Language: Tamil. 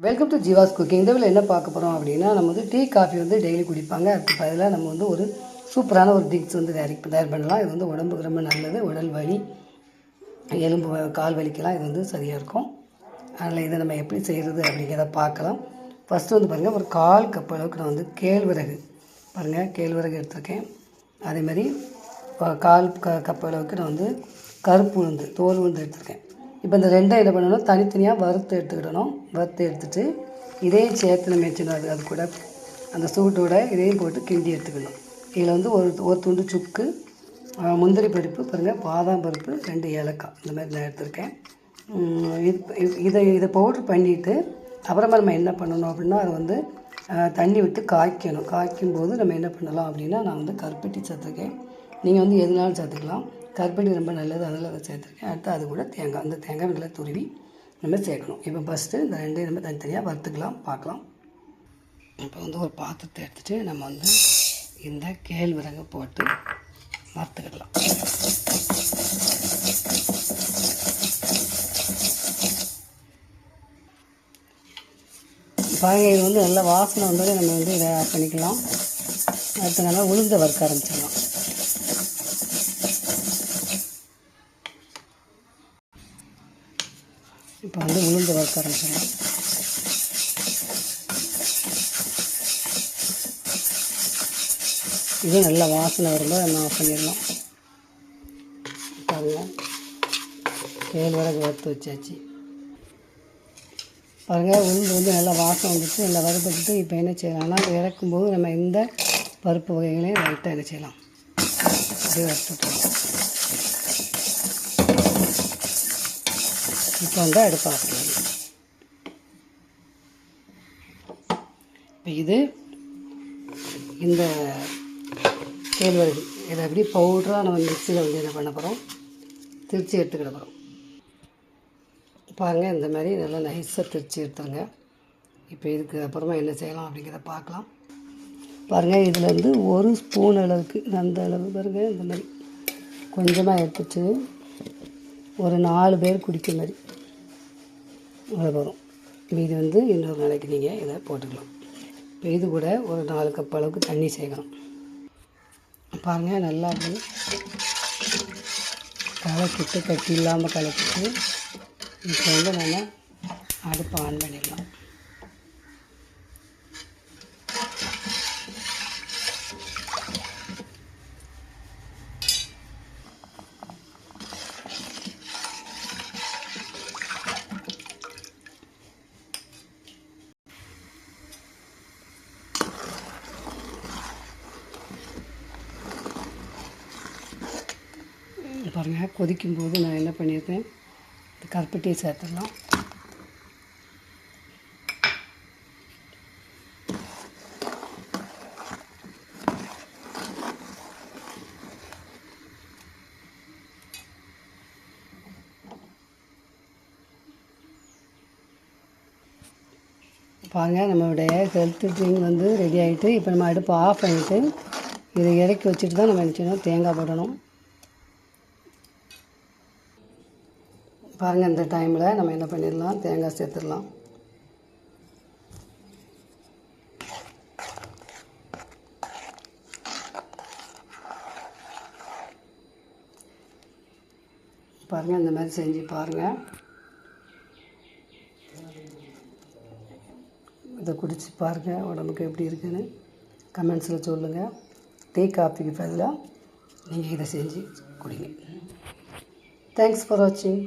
வெல்கம் டு ஜீவாஸ் குக்கிங் இந்த என்ன பார்க்க போகிறோம் அப்படின்னா நம்ம வந்து டீ காஃபி வந்து டெய்லி குடிப்பாங்க. அதுக்கு பதிலாக நம்ம வந்து ஒரு சூப்பரான ஒரு ட்ரிங்க்ஸ் வந்து தயாரி தயார் பண்ணலாம். இது வந்து உடம்புக்கு ரொம்ப நல்லது. உடல் வலி எலும்பு வ- கால் வலிக்கெல்லாம் இது வந்து சரியாக இருக்கும். அதில் இதை நம்ம எப்படி செய்கிறது அப்படிங்கிறத பார்க்கலாம். ஃபஸ்ட்டு வந்து பாருங்கள் ஒரு கால் கப் அளவுக்கு நான் வந்து கேழ்வரகு. பாருங்கள் கேழ்வரகு எடுத்திருக்கேன். அதே மாதிரி கால் க கப் அளவுக்கு நான் வந்து கருப்பு உளுந்து தோல் உளுந்து எடுத்திருக்கேன். இப்போ இந்த ரெண்டை என்ன பண்ணணும். தனித்தனியாக வறுத்து எடுத்துக்கிடணும். வறுத்து எடுத்துட்டு இதையும் சேர்த்து நம்ம வச்சுக்கணும் அது அது கூட அந்த சூட்டோட இதையும் போட்டு கிண்டி எடுத்துக்கணும். இதில் வந்து ஒரு ஒரு துண்டு சுக்கு முந்திரி பருப்பு பாருங்கள் பாதாம் பருப்பு ரெண்டு ஏலக்காய். இந்த மாதிரி நான் எடுத்திருக்கேன். இது இதை இதை பவுட்ரு பண்ணிவிட்டு அப்புறமா நம்ம என்ன பண்ணணும் அப்படின்னா அதை வந்து தண்ணி விட்டு காய்க்கணும். காய்க்கும் போது நம்ம என்ன பண்ணலாம் அப்படின்னா நான் வந்து கருப்பட்டி சேர்த்துருக்கேன். நீங்கள் வந்து எதுனாலும் சேர்த்துக்கலாம். கருப்பட்டி ரொம்ப நல்லது அதனால் அதை சேர்த்துருக்கேன். அடுத்து அது கூட தேங்காய் அந்த தேங்காய் நல்லா துருவி நம்ம சேர்க்கணும். இப்போ ஃபஸ்ட்டு இந்த ரெண்டையும் நம்ம தனித்தனியாக வறுத்துக்கலாம் பார்க்கலாம். இப்போ வந்து ஒரு பாத்திரத்தை எடுத்துகிட்டு நம்ம வந்து இந்த கேழ்வரகை போட்டு வறுத்துக்கிடலாம். பாருங்க இது வந்து நல்ல வாசனை வந்தோடனே நம்ம வந்து இதை பண்ணிக்கலாம். அடுத்து நல்லா உளுந்த வறுக்க ஆரம்பிச்சிடலாம். இப்போ வந்து உளுந்து வறுக்க ஆரம்பிச்சிடலாம். இது நல்ல வாசனை வரும்போது நம்ம ஆஃப் பண்ணிடலாம். பாருங்க. கேழ்வரகு வறுத்து வச்சாச்சு. பாருங்கள் உளுந்து வந்து நல்லா வாசம் வந்துச்சு. நல்லா வறுபட்டுட்டு இப்போ என்ன செய்யலாம்னா இறக்கும்போது நம்ம எந்த பருப்பு வகைகளையும் லைட்டாக என்ன செய்யலாம்? அப்படியே வறுத்து இப்போ வந்து அடுப்பு ஆஃப் இப்போ இது இந்த கேழ்வரகு. இதை எப்படி பவுடராக நம்ம மிக்சியில் வந்து என்ன பண்ண போகிறோம் திருச்சி எடுத்துக்கிட போகிறோம் பாருங்கள் இந்த மாதிரி நல்லா நைஸாக திருச்சி எடுத்துருங்க இப்போ இதுக்கு அப்புறமா என்ன செய்யலாம் அப்படிங்கிறத பார்க்கலாம். பாருங்கள் இதில் வந்து ஒரு ஸ்பூன் அளவுக்கு அந்த அளவு பாருங்கள் இந்த மாதிரி கொஞ்சமாக எடுத்துட்டு ஒரு நாலு பேர் குடிக்கிற மாதிரி. வரும் இது வந்து இன்னொரு நாளைக்கு நீங்கள் இதை போட்டுக்கலாம். இப்போ இது கூட ஒரு நாலு கப் அளவுக்கு தண்ணி சேர்க்கணும் பாருங்கள் நல்லா அப்படி கலக்கிட்டு கட்டி இல்லாமல் கலக்கிட்டு இப்போ வந்து நம்ம அடுப்பை ஆன் பண்ணிடலாம். பாருங்கள் கொதிக்கும்போது நான் என்ன பண்ணியிருக்கேன் இந்த கருப்பட்டியை சேர்த்துடலாம். பாருங்கள் நம்மளுடைய ஹெல்த் ட்ரிங்க் வந்து ரெடி ஆகிட்டு இப்போ நம்ம அடுப்பு ஆஃப் பண்ணிவிட்டு இதை இறக்கி வச்சுட்டு தான் நம்ம என்ன செய்யணும் தேங்காய் போடணும். பாருங்கள் இந்த டைமில் நம்ம என்ன பண்ணிடலாம்? தேங்காய் சேர்த்துடலாம். பாருங்கள் இந்த மாதிரி செஞ்சு பாருங்கள் இதை குடித்து பாருங்கள் உடம்புக்கு எப்படி இருக்குன்னு. கமெண்ட்ஸில் சொல்லுங்கள் டீ காஃபிக்கு பதிலாக நீங்கள் இதை செஞ்சு குடிங்க. தேங்க்ஸ் ஃபார் வாட்சிங்